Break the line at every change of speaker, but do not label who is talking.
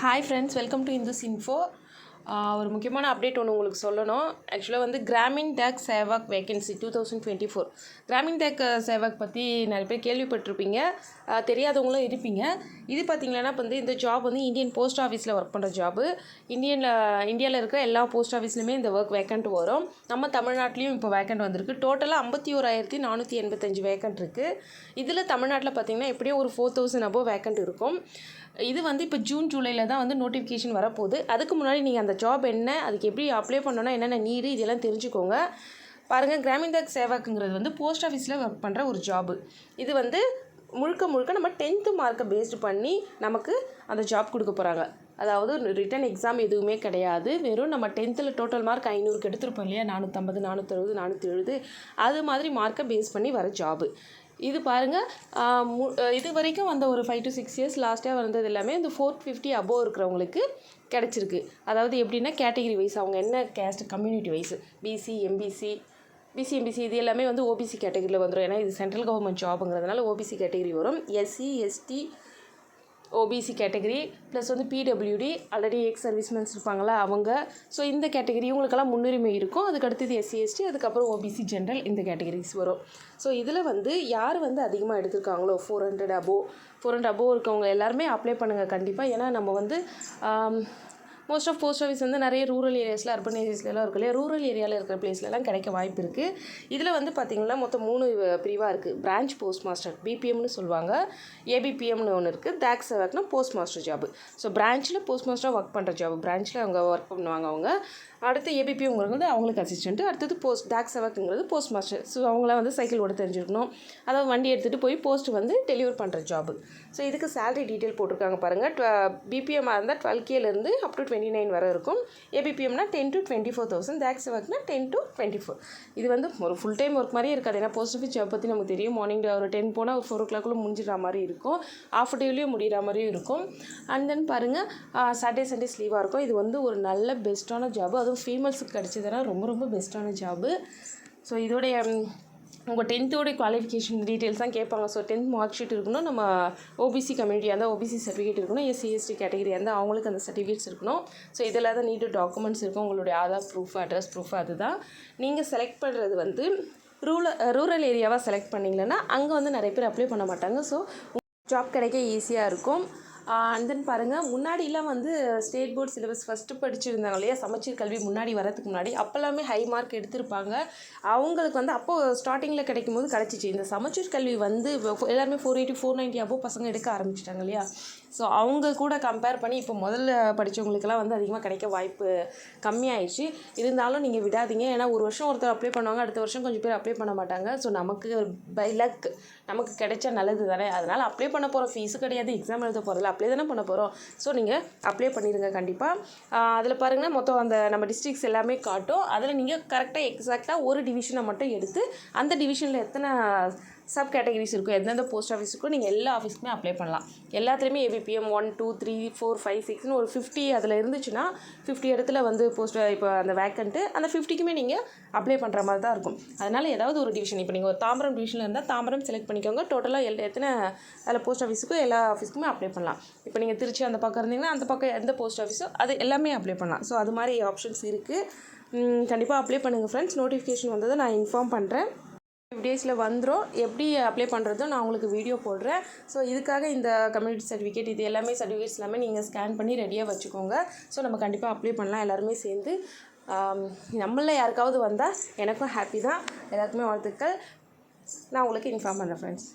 Hi friends, welcome to Indus Info. ஒரு முக்கியமான update ஒன்று உங்களுக்கு சொல்லணும். ஆக்சுவலாக வந்து Gramin Dak Sevak vacancy two thousand twenty four Gramin Dak Sevak பற்றி நிறைய பேர் கேள்விப்பட்டிருப்பீங்க. தெரியாதவங்களும் இருப்பீங்க. இது பார்த்தீங்கன்னா வந்து இந்த ஜாப் வந்து இந்தியன் போஸ்ட் ஆஃபீஸில் ஒர்க் பண்ணுற ஜாபு இந்தியனில் இந்தியாவில் இருக்கிற எல்லா போஸ்ட் ஆஃபீஸ்லையுமே இந்த ஒர்க் வேக்கண்ட் வரும். நம்ம தமிழ்நாட்டிலையும் இப்போ வேக்கண்ட் வந்திருக்கு. டோட்டலாக ஐம்பத்தி ஓராயிரத்தி நானூற்றி எண்பத்தஞ்சு வேக்கண்ட் இருக்குது இதில் தமிழ்நாட்டில் பார்த்தீங்கன்னா எப்படியும் ஒரு ஃபோர் தௌசண்ட் அபோவ் வேக்கண்ட் இருக்கும். இது வந்து இப்போ ஜூன் ஜூலையில் தான் வந்து நோட்டிஃபிகேஷன் வரப்போகுது. அதுக்கு முன்னாடி நீங்கள் அந்த ஜாப் என்ன அதுக்கு எப்படி அப்ளை பண்ணோன்னா என்னென்ன நீடு இதெல்லாம் தெரிஞ்சுக்கோங்க. பாருங்கள் கிராமின் டாக் சேவாக்குங்கிறது வந்து போஸ்ட் ஆஃபீஸில் ஒர்க் பண்ணுற ஒரு ஜாபு இது வந்து முழுக்க முழுக்க நம்ம டென்த்து மார்க்கை பேஸ்டு பண்ணி நமக்கு அந்த ஜாப் கொடுக்க போகிறாங்க அதாவது ரிட்டன் எக்ஸாம் எதுவுமே கிடையாது. வெறும் நம்ம டென்த்தில் டோட்டல் மார்க் ஐநூறுக்கு எடுத்திருப்போம் இல்லையா? நானூற்றம்பது நானூற்றறுபது நானூற்றி எழுபது அது மாதிரி மார்க்கை பேஸ் பண்ணி வர ஜாபு இது பாருங்கள் இது வரைக்கும் வந்த ஒரு ஃபைவ் டு சிக்ஸ் இயர்ஸ் லாஸ்ட்டாக வந்தது எல்லாமே இந்த ஃபோர் ஃபிஃப்டி அபோவ் இருக்கிறவங்களுக்கு கிடச்சிருக்கு. அதாவது எப்படின்னா கேட்டகிரி வைஸ் அவங்க என்ன caste community wise BC MBC BC MBC இது எல்லாமே வந்து ஓபிசி கேட்டகரியில் வந்துடும் ஏன்னா இது சென்ட்ரல் கவர்மெண்ட் ஜாபுங்கிறதுனால ஓபிசி கேட்டகரி வரும். SC ST OBC category plus வந்து பிடபிள்யூடி ஆல்ரெடி எக்ஸ் சர்வீஸ்மென்ஸ் இருப்பாங்களா அவங்க. ஸோ இந்த கேட்டகரி இவங்களுக்கெல்லாம் முன்னுரிமை இருக்கும். அதுக்கு அடுத்தது எஸ்சி எஸ்டி அதுக்கப்புறம் ஓபிசி ஜென்ரல் இந்த கேட்டகரிஸ் வரும். ஸோ இதில் வந்து யார் வந்து அதிகமாக எடுத்திருக்காங்களோ four hundred above four hundred above இருக்கவங்க எல்லாருமே அப்ளை பண்ணுங்கள் கண்டிப்பாக ஏன்னா நம்ம வந்து மோஸ்ட் ஆஃப் போஸ்ட் ஆஃபீஸ் வந்து நிறைய ரூரல் ஏரியாஸில் அர்பன் ஏரியாஸ்லாம் இருக்கு இல்லையா? ரூரல் ஏரியாவில் இருக்கிற பிளேஸ்லலாம் கிடைக்க வாய்ப்பு இருக்குது இதில் வந்து பார்த்திங்கன்னா மொத்தம் மூணு பிரிவாக இருக்குது பிரான்ச் போஸ்ட் மாஸ்டர் பிபிஎம்னு சொல்லுவாங்க. ஏபிபிஎம்னு ஒன்று இருக்குது தேக் சேவாக்னா போஸ்ட் மாஸ்டர் ஜாப் ஸோ பிரான்ச்சில் போஸ்ட் மாஸ்டராக ஒர்க் பண்ணுற ஜாப் பிரான்ச்சில் அவங்க ஒர்க் பண்ணுவாங்க அவங்க. அடுத்து ஏபிபிஎம்ங்கிறது அவங்களுக்கு அசிஸ்டன்ட் அடுத்தது போஸ்ட் டேக் சேவாக்குங்கிறது போஸ்ட் மாஸ்டர் ஸோ அவங்களாம் வந்து சைக்கிள் ஓட தெரிஞ்சிருக்கணும். அதாவது வண்டி எடுத்துகிட்டு போய் போஸ்ட் வந்து டெலிவர் பண்ணுற ஜாப் ஸோ இதுக்கு சேலரி டீட்டெயில் போட்டிருக்காங்க பாருங்கள் பிபிஎம்மாக இருந்தால் டுவெல் கேலேருந்து அப் டு டுவெண்ட்டி நைன் வரை இருக்கும். ஏபிபிஎம்னா ten to twenty four thousand தேக்ஸ் ஒர்க்னா டென் டு டுவெண்ட்டி ஃபோர் இது வந்து ஒரு ஃபுல் டைம் ஒர்க் மாதிரியே இருக்காது. ஏன்னா போஸ்ட் ஆஃபீஸ் ஜாப் பற்றி நமக்கு தெரியும். மார்னிங் ஒரு டென் போனால் ஒரு ஃபோர் ஓ கிளாக்குள்ளே முடிஞ்சிடுற மாதிரி இருக்கும். ஆஃப் டேலையும் முடிகிற மாதிரியும் இருக்கும். அண்ட் தென் பாருங்கள் சாட்டர்டே சண்டே லீவாக இருக்கும். இது வந்து ஒரு நல்ல பெஸ்ட்டான ஜாப் அதுவும் ஃபீமேல்ஸுக்கு கிடச்சதுன்னா ரொம்ப ரொம்ப பெஸ்ட்டான ஜாபு ஸோ இதோடைய உங்கள் டென்த்தோடைய குவாலிஃபிகேஷன் டீட்டெயில்ஸ் தான் கேட்பாங்க. ஸோ டென்த் மார்க் ஷீட் இருக்கணும். நம்ம ஓபிசி கம்யூனிட்டியாக இருந்தால் ஓபிசி சர்டிஃபிகேட் இருக்கணும். எஸ்சி எஸ்டி கேட்டகரியாக இருந்தால் அவங்களுக்கு அந்த சர்டிஃபிகேட்ஸ் இருக்கணும். ஸோ இதெல்லாம் தான் நீட்டு டாக்குமெண்ட்ஸ் இருக்கும். உங்களுடைய ஆதார் ப்ரூஃப் அட்ரஸ் ப்ரூஃப் அதுதான். நீங்கள் செலக்ட் பண்ணுறது வந்து ரூரல் ரூரல் ஏரியாவாக செலக்ட் பண்ணிங்களன்னா அங்கே வந்து நிறைய பேர் அப்ளை பண்ண மாட்டாங்க. ஸோ ஜாப் கிடைக்க ஈஸியாக இருக்கும். அண்ட் தென் பாருங்கள் முன்னாடிலாம் வந்து ஸ்டேட் போர்ட் சிலபஸ் ஃபஸ்ட்டு படிச்சிருந்தாங்க இல்லையா? சமச்சீர் கல்வி முன்னாடி வரதுக்கு முன்னாடி. அப்போல்லாமே ஹை மார்க் எடுத்திருப்பாங்க. அவங்களுக்கு வந்து அப்போது ஸ்டார்டிங்கில் கிடைக்கும் போது கிடச்சிச்சு. இந்த சமச்சீர் கல்வி வந்து எல்லாருமே ஃபோர் எயிட்டி ஃபோர் நைன்ட்டி அப்போ பசங்க எடுக்க ஆரம்பிச்சிட்டாங்க இல்லையா? ஸோ அவங்க கூட கம்பேர் பண்ணி இப்போ முதல்ல படித்தவங்களுக்கெல்லாம் வந்து அதிகமாக கிடைக்க வாய்ப்பு கம்மியாயிடுச்சு. இருந்தாலும் நீங்கள் விடாதீங்க. ஏன்னா ஒரு வருஷம் ஒருத்தர் அப்ளை பண்ணுவாங்க அடுத்த வருஷம் கொஞ்சம் பேர் அப்ளை பண்ண மாட்டாங்க. ஸோ நமக்கு பை லக் நமக்கு கிடைச்சா நல்லது தானே அதனால் அப்ளை பண்ண போகிற ஃபீஸு கிடையாது எக்ஸாம் எழுத போகிறதில்ல அப்ளை தானே பண்ண போகிறோம் ஸோ நீங்கள் அப்ளை பண்ணிடுங்க கண்டிப்பாக அதில் பாருங்கன்னா மொத்தம் அந்த நம்ம டிஸ்ட்ரிக்ஸ் எல்லாமே காட்டும். அதில் நீங்கள் கரெக்டாக எக்ஸாக்டாக ஒரு டிவிஷனை மட்டும் எடுத்து அந்த டிவிஷனில் எத்தனை சப் கேட்டகரிஸ் இருக்கும் எந்தெந்த போஸ்ட் ஆஃபீஸ் இருக்கோ நீங்கள் எல்லா ஆஃபீஸ்க்குமே அப்ளை பண்ணலாம். எல்லாத்துலேயுமே ABPM one two three four five சிக்ஸ்னு ஒரு ஃபிஃப்டி அதில் இருந்துச்சுன்னா ஃபிஃப்டி இடத்துல வந்து போஸ்ட் இப்போ அந்த வேக்கண்ட்டு அந்த ஃபிஃப்டிக்குமே நீங்கள் அப்ளை பண்ணுற மாதிரி தான் இருக்கும். அதனால் ஏதாவது ஒரு டிவிஷன் இப்போ நீங்கள் ஒரு தாம்பரம் டிவிஷனில் இருந்தால் தாம்பரம் செலக்ட் பண்ணிக்கோங்க. டோட்டலாக எல் எத்தனை அதில் போஸ்ட் ஆஃபீஸுக்கும் எல்லா ஆஃபீஸ்க்குமே அப்ளை பண்ணலாம். இப்போ நீங்கள் திருச்சி அந்த பக்கம் இருந்தீங்கன்னா அந்த பக்கம் எந்த போஸ்ட் ஆஃபீஸோ அது எல்லாமே அப்ளை பண்ணலாம். ஸோ அது மாதிரி ஆப்ஷன்ஸ் இருக்குது கண்டிப்பாக அப்ளை பண்ணுங்கள் ஃப்ரெண்ட்ஸ் நோட்டிஃபிகேஷன் வந்ததை நான் இன்ஃபார்ம் பண்ணுறேன் ஃபிஃப்ட் டேஸில் வந்துடும் எப்படி அப்ளை பண்ணுறதோ நான் உங்களுக்கு வீடியோ போடுறேன். ஸோ இதுக்காக இந்த கம்யூனிட்டி சர்டிஃபிகேட் இது எல்லாமே சர்டிஃபிகேட்ஸ் எல்லாமே நீங்கள் ஸ்கேன் பண்ணி ரெடியாக வச்சுக்கோங்க. ஸோ நம்ம கண்டிப்பாக அப்ளை பண்ணலாம். எல்லாருமே சேர்ந்து நம்மளில் யாருக்காவது வந்தால் எனக்கும் ஹாப்பி தான். எல்லாருக்குமே வாழ்த்துக்கள். நான் உங்களுக்கு இன்ஃபார்ம் பண்ணுறேன் ஃப்ரெண்ட்ஸ்